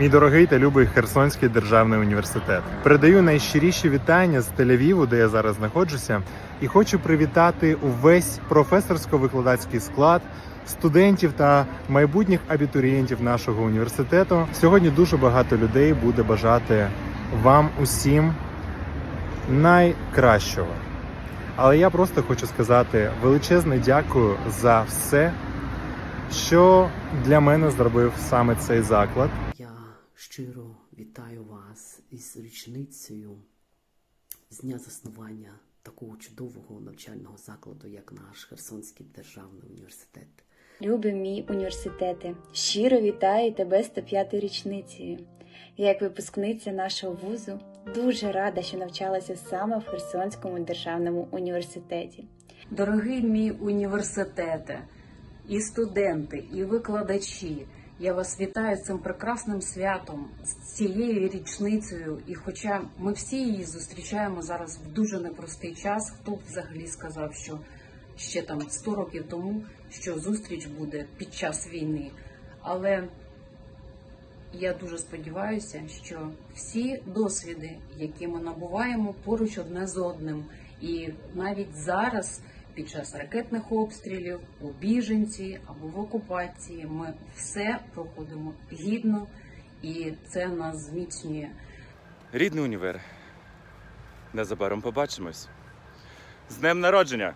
Мій дорогий та любий Херсонський державний університет. Передаю найщиріші вітання з Тель-Авіву, де я зараз знаходжуся, і хочу привітати увесь професорсько-викладацький склад. Студентів та майбутніх абітурієнтів нашого університету сьогодні дуже багато людей буде бажати вам усім найкращого. Але я просто хочу сказати величезне дякую за все, що для мене зробив саме цей заклад. Щиро вітаю вас із річницею з дня заснування такого чудового навчального закладу, як наш Херсонський державний університет. Любі мій університети, щиро вітаю тебе з 105-ю річницею. Я, як випускниця нашого вузу, дуже рада, що навчалася саме в Херсонському державному університеті. Дорогий мій університете, і студенти, і викладачі, я вас вітаю цим прекрасним святом, з цією річницею. І хоча ми всі її зустрічаємо зараз в дуже непростий час, хто б взагалі сказав, що ще там 100 років тому, що зустріч буде під час війни. Але я дуже сподіваюся, що всі досвіди, які ми набуваємо поруч одне з одним, і навіть зараз, під час ракетних обстрілів, у біженці або в окупації, ми все проходимо гідно, і це нас зміцнює. Рідний універ. Незабаром побачимось. З днем народження!